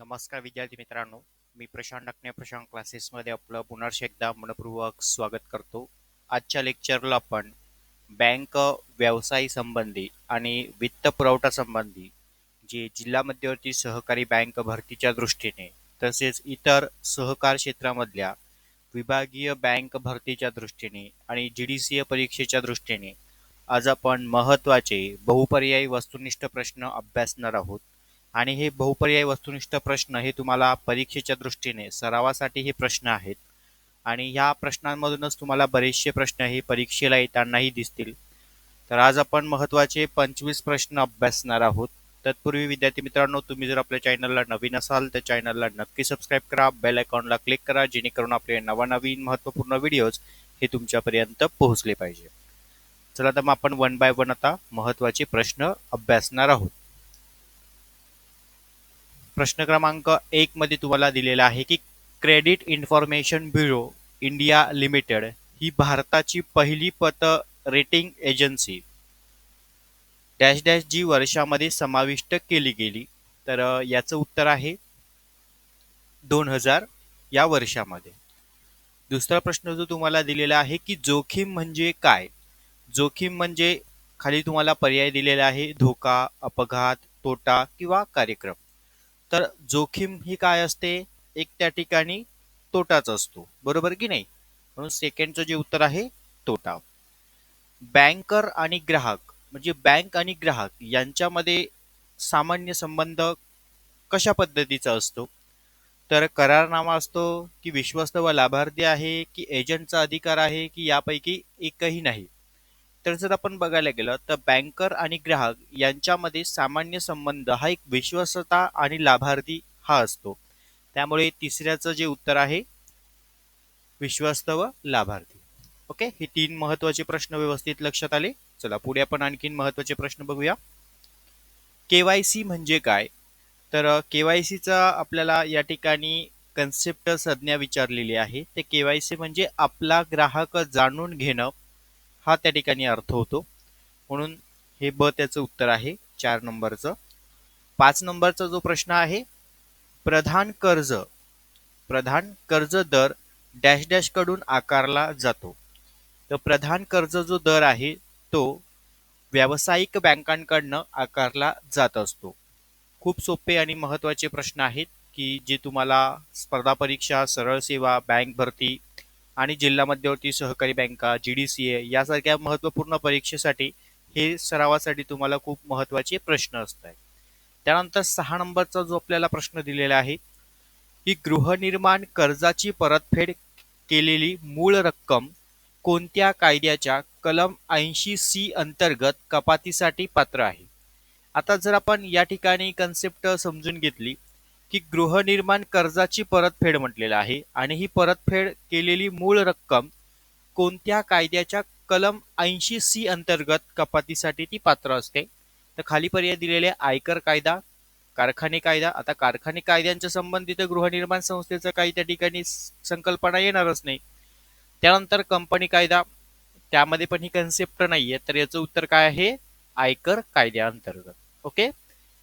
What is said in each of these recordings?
नमस्कार विद्यार्थी मित्रांनो मी प्रशांत डाकणे प्रशांत क्लासेसमध्ये आपलं पुनर्श एकदा मनपूर्वक स्वागत करतो. आजच्या लेक्चरला आपण बँक व्यवसाय संबंधी आणि वित्त पुरवठा संबंधी जे जिल्हा मध्यवर्ती सहकारी बँक भरतीच्या दृष्टीने तसेच इतर सहकार क्षेत्रामधल्या विभागीय बँक भरतीच्या दृष्टीने आणि जी डी सी ए परीक्षेच्या दृष्टीने आज आपण महत्त्वाचे बहुपर्यायी वस्तुनिष्ठ प्रश्न अभ्यासणार आहोत. आणि हे बहुपर्यायी वस्तुनिष्ठ प्रश्न हे तुम्हाला परीक्षेच्या दृष्टीने सरावासाठी हे प्रश्न आहेत. आणि ह्या प्रश्नांमधूनच तुम्हाला बरेचसे प्रश्न हे परीक्षेला येतानाही दिसतील. तर आज आपण महत्त्वाचे पंचवीस प्रश्न अभ्यासणार आहोत. तत्पूर्वी विद्यार्थी मित्रांनो तुम्ही जर आपल्या चॅनलला नवीन असाल तर चॅनलला नक्की सबस्क्राईब करा बेल आयकॉनला क्लिक करा जेणेकरून आपले नवनवीन महत्त्वपूर्ण व्हिडिओज हे तुमच्यापर्यंत पोहोचले पाहिजे. चला तर मग आपण वन बाय वन आता महत्त्वाचे प्रश्न अभ्यासणार आहोत. प्रश्न क्रमांक एक मध्ये तुम्हाला दिलेला आहे की credit information bureau India limited ही भारताची पहिली पत रेटिंग एजन्सी डॅश डॅश जी वर्षामध्ये समाविष्ट केली गेली. तर याचं उत्तर आहे दोन हजार या वर्षामध्ये. दुसरा प्रश्न जो तुम्हाला दिलेला आहे की जोखीम म्हणजे काय? जोखीम म्हणजे खाली तुम्हाला पर्याय दिलेला आहे धोका अपघात तोटा किंवा कार्यक्रम. तर जोखीम ही काय असते? एक त्या ठिकाणी तोटाच असतो. बरोबर की नाही? म्हणून सेकंडचं जे उत्तर आहे तोटा. बँकर आणि ग्राहक म्हणजे बँक आणि ग्राहक यांच्यामध्ये सामान्य संबंध कशा पद्धतीचा असतो? तर करारनामा असतो की विश्वस्त व लाभार्थी आहे की एजंटचा अधिकार आहे की यापैकी एकही नाही. तर जर आपण बघायला गेलं तर बँकर आणि ग्राहक यांच्यामध्ये सामान्य संबंध हा एक विश्वस्तता आणि लाभार्थी हा असतो. त्यामुळे तिसऱ्याचं जे उत्तर आहे विश्वस्त व लाभार्थी. ओके? हे तीन महत्त्वाचे प्रश्न व्यवस्थित लक्षात आले. चला पुढे आपण आणखीन महत्त्वाचे प्रश्न बघूया. केवायसी म्हणजे काय? तर केवायसीचा आपल्याला या ठिकाणी कन्सेप्ट संज्ञा विचारलेली आहे. ते केवायसी म्हणजे आपला ग्राहक जाणून घेणं हा त्या ठिकाणी अर्थ होतो. म्हणून हे ब त्याचं उत्तर आहे चार नंबरचं. पाच नंबरचा जो प्रश्न आहे प्रधान कर्ज प्रधान कर्ज दर डॅश डॅशकडून आकारला जातो. तर प्रधान कर्ज जो दर आहे तो व्यावसायिक बँकांकडनं आकारला जात असतो. खूप सोपे आणि महत्त्वाचे प्रश्न आहेत की जे तुम्हाला स्पर्धा परीक्षा सरळ सेवा बँक भरती आणि जिल्हा मध्यवर्ती सहकारी बँका जी डी सी ए यासारख्या महत्त्वपूर्ण परीक्षेसाठी हे सरावासाठी तुम्हाला खूप महत्त्वाचे प्रश्न असत आहेत त्यानंतर सहा नंबरचा जो आपल्याला प्रश्न दिलेला आहे की गृहनिर्माण कर्जाची परतफेड केलेली मूळ रक्कम कोणत्या कायद्याच्या कलम ऐंशी सी अंतर्गत कपातीसाठी पात्र आहे? आता जर आपण या ठिकाणी कन्सेप्ट समजून घेतली की गृहनिर्माण कर्जाची परतफेड म्हटलेलं आहे. आणि ही परतफेड केलेली मूळ रक्कम कोणत्या कायद्याच्या कलम ऐंशी सी अंतर्गत कपातीसाठी ती पात्र असते? तर खाली पर्याय दिलेले आयकर कायदा कारखाने कायदा. आता कारखाने कायद्यांच्या संबंधित गृहनिर्माण संस्थेचं काही त्या ठिकाणी संकल्पना येणारच नाही. त्यानंतर कंपनी कायदा. त्यामध्ये पण ही कन्सेप्ट नाही आहे तर याचं उत्तर काय आहे? आयकर कायद्याअंतर्गत ओके?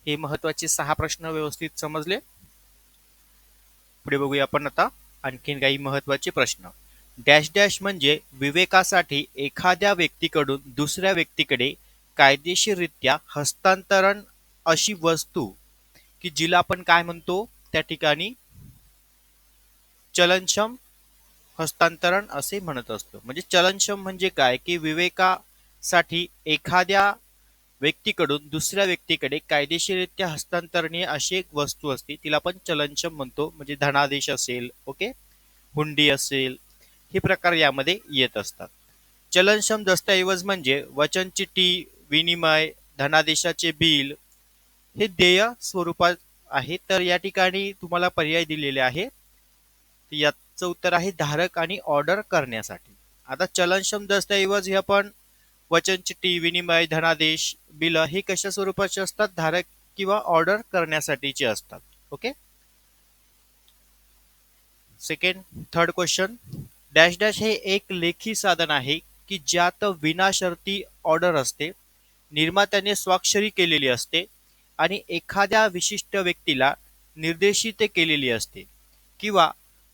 हे महत्त्वाचे सहा प्रश्न व्यवस्थित समजले. पुढे बघूया आपण आता आणखीन काही महत्त्वाचे प्रश्न. डॅश डॅश म्हणजे विवेकासाठी एखाद्या व्यक्तीकडून दुसऱ्या व्यक्तीकडे कायदेशीररित्या हस्तांतरण अशी वस्तू की जिला आपण काय म्हणतो? त्या ठिकाणी चलनक्षम हस्तांतरण असे म्हणत असतो. म्हणजे चलनक्षम म्हणजे काय? की विवेकासाठी एखाद्या व्यक्तीकडून दुसऱ्या व्यक्तीकडे कायदेशीररित्या हस्तांतरणीय अशी एक वस्तू असते. तिला आपण चलनक्षम म्हणतो म्हणजे धनादेश असेल ओके? हुंडी असेल हे प्रकार यामध्ये येत असतात. चलनक्षम दस्तऐवज म्हणजे वचन चिठ्ठी विनिमय धनादेशाचे बिल हे देय स्वरूपात आहे. तर या ठिकाणी तुम्हाला पर्याय दिलेले आहे. याचं उत्तर आहे धारक आणि ऑर्डर करण्यासाठी. आता चलनक्षम दस्तऐवज हे आपण वचनचिठ्ठी विनिमय धनादेश बिल हे कशा स्वरूपाचे असतात? धारक किंवा ऑर्डर करण्यासाठीचे असतात. Okay? Second third question dash dash हे एक लेखी साधन आहे की ज्यात विनाशर्ती ऑर्डर असते निर्मात्याने स्वाक्षरी केलेली असते आणि एखाद्या विशिष्ट व्यक्तीला निर्देशित केलेली असते किंवा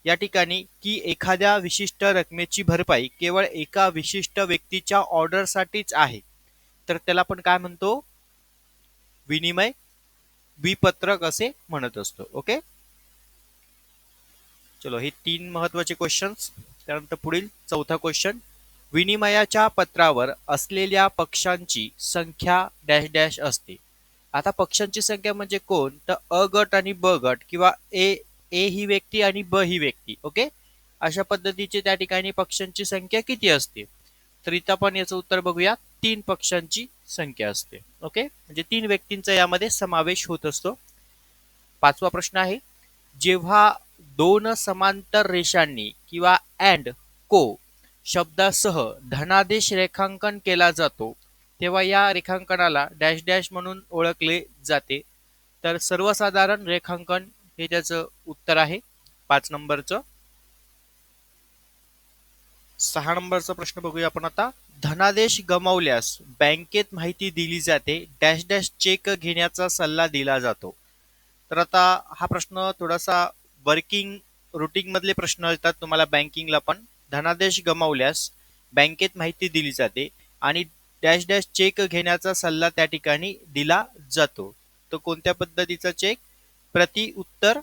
या ठिकाणी की एखाद्या विशिष्ट रकमेची भरपाई केवळ एका विशिष्ट व्यक्तीच्या ऑर्डरसाठीच आहे. तर त्याला आपण काय म्हणतो? विनिमय विपत्रक असे म्हणत असतो. ओके? चलो हे तीन महत्त्वाचे क्वेश्चन्स त्यानंतर पुढील चौथा क्वेश्चन विनिमयाच्या पत्रावर असलेल्या पक्षांची संख्या डॅश डॅश असते. आता पक्षांची संख्या म्हणजे कोण? तर अ गट आणि ब गट किंवा ए ए ही व्यक्ती आणि ब ही व्यक्ती ओके? अशा पद्धतीचे त्या ठिकाणी पक्षांची संख्या किती असते? तर इथं आपण याचं उत्तर बघूया. तीन पक्षांची संख्या असते ओके? म्हणजे तीन व्यक्तींचा यामध्ये समावेश होत असतो. पाचवा प्रश्न आहे. जेव्हा दोन समांतर रेषांनी किंवा अँड को शब्दासह धनादेश रेखांकन केला जातो तेव्हा या रेखांकनाला डॅश डॅश म्हणून ओळखले जाते. तर सर्वसाधारण रेखांकन हे त्याचं उत्तर आहे पाच नंबरचं. सहा नंबरचा प्रश्न बघूया आपण आता. धनादेश गमावल्यास बँकेत माहिती दिली जाते डॅश डॅश चेक घेण्याचा सल्ला दिला जातो. तर आता हा प्रश्न थोडासा वर्किंग रुटीन मधले प्रश्न येतात तुम्हाला बँकिंगला पण. धनादेश गमावल्यास बँकेत माहिती दिली जाते आणि डॅश डॅश चेक घेण्याचा सल्ला त्या ठिकाणी दिला जातो. तो कोणत्या पद्धतीचा चेक? प्रति उत्तर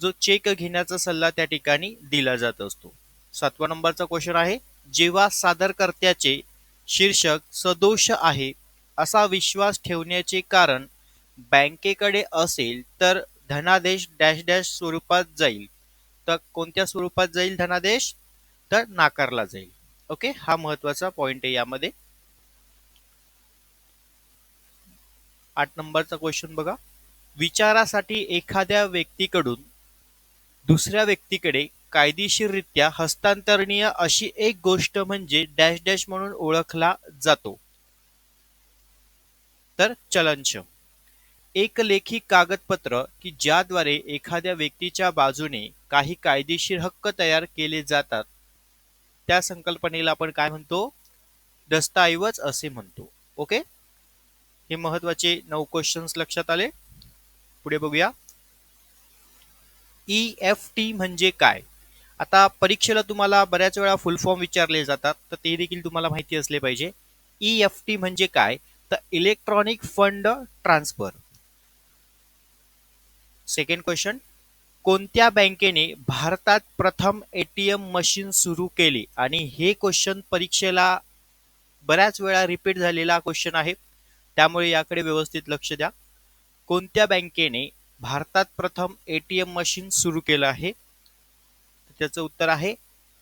जो चेक घेण्याचा सल्ला त्या ठिकाणी दिला जात असतो. सातवा नंबरचा क्वेश्चन आहे जेव्हा सादरकर्त्याचे शीर्षक सदोष आहे असा विश्वास ठेवण्याचे कारण बँकेकडे असेल तर धनादेश डॅश डॅश स्वरूपात जाईल. तर कोणत्या स्वरूपात जाईल धनादेश? तर नाकारला जाईल. ओके हा महत्त्वाचा पॉइंट आहे यामध्ये. आठ नंबरचा क्वेश्चन बघा. विचारासाठी एखाद्या व्यक्तीकडून दुसऱ्या व्यक्तीकडे कायदेशीररित्या हस्तांतरणीय अशी एक गोष्ट म्हणजे डॅश डॅश म्हणून ओळखला जातो. तर चलनश एक लेखी कागदपत्र की ज्याद्वारे एखाद्या व्यक्तीच्या बाजूने काही कायदेशीर हक्क तयार केले जातात. त्या संकल्पनेला आपण काय म्हणतो? दस्तऐवज असे म्हणतो. ओके? हे महत्त्वाचे नऊ क्वेश्चन्स लक्षात आले. पुढे बघूया. ई एफ टी म्हणजे काय? आता परीक्षेला तुम्हाला बऱ्याच वेळा फुल फॉर्म विचारले जातात तर ते देखील तुम्हाला माहिती असले पाहिजे. ई एफ टी म्हणजे काय? तर electronic fund transfer second question कोणत्या बँकेने भारतात प्रथम एटीएम मशीन सुरू केली? आणि हे क्वेश्चन परीक्षेला बऱ्याच वेळा रिपीट झालेला क्वेश्चन आहे. त्यामुळे याकडे व्यवस्थित लक्ष द्या. कोणत्या बँकेने भारतात प्रथम एटीएम मशीन सुरू केलं आहे? त्याचं उत्तर आहे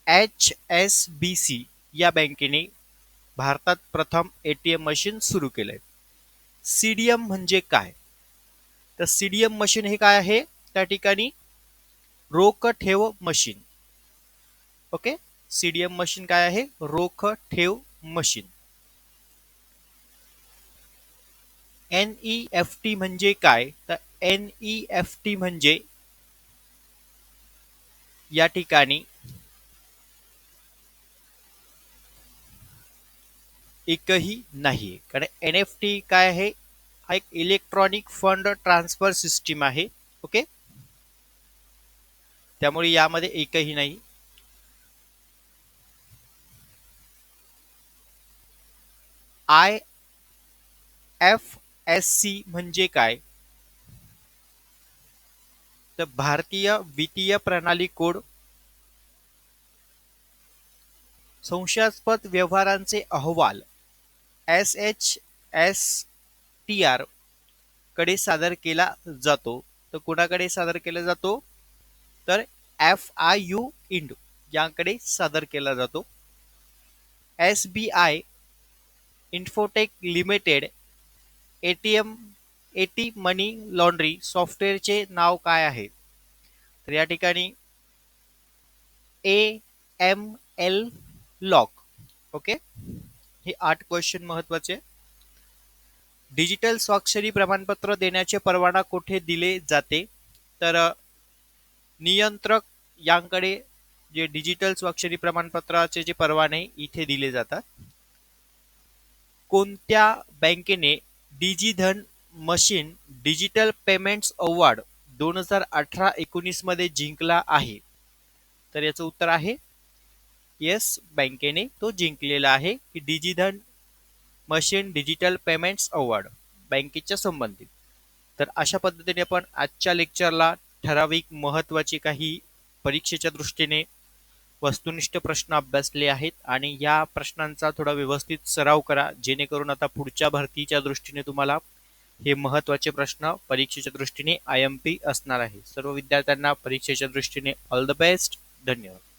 एच एस बी सी या बँकेने भारतात प्रथम एटीएम मशीन सुरू केलंय. सीडीएम म्हणजे काय? तर सी डी एम मशीन हे काय आहे? त्या ठिकाणी रोख ठेव मशीन. ओके? सीडीएम मशीन काय आहे? रोख ठेव machine. N E F T म्हणजे काय? तर एन ई एफ टी म्हणजे या ठिकाणी एकही नाही. कारण एन एफ टी काय आहे? हा एक इलेक्ट्रॉनिक फंड ट्रान्सफर सिस्टीम आहे. ओके? त्यामुळे यामध्ये एकही नाही. आय एफ एस सी म्हणजे काय? तर भारतीय वित्तीय प्रणाली कोड. संशयास्पद व्यवहारांचे अहवाल. एस एच एस टी आरकडे सादर केला जातो. तर कुणाकडे सादर केला जातो? तर एफ आय यू इंड याकडे सादर केला जातो. S B I Infotech limited anti money laundry सॉफ्टवेअरचे नाव काय आहे? तर या ठिकाणी A M L lock okay हे आठ क्वेश्चन महत्त्वाचे. डिजिटल स्वाक्षरी प्रमाणपत्र देण्याचे परवाना कुठे दिले जाते? तर नियंत्रक यांकडे जे डिजिटल स्वाक्षरी प्रमाणपत्राचे जे परवाने इथे दिले जातात कोणत्या बँकेने DigiDhan machine digital payments award दोन हजार अठरा एकोणीसमध्ये जिंकला आहे. तर याचं उत्तर आहे येस बँकेने तो जिंकलेला आहे की DigiDhan machine digital payments award बँकेच्या संबंधित. तर अशा पद्धतीने आपण आजच्या लेक्चरला ठराविक महत्त्वाची काही परीक्षेच्या दृष्टीने वस्तुनिष्ठ प्रश्न अभ्यासले आहेत आणि या प्रश्नांचा थोडा व्यवस्थित सराव करा. जेणेकरून आता पुढच्या भरतीच्या दृष्टीने तुम्हाला हे महत्त्वाचे प्रश्न परीक्षेच्या दृष्टीने आय एम पी असणार आहे. सर्व विद्यार्थ्यांना परीक्षेच्या दृष्टीने ऑल द बेस्ट. धन्यवाद.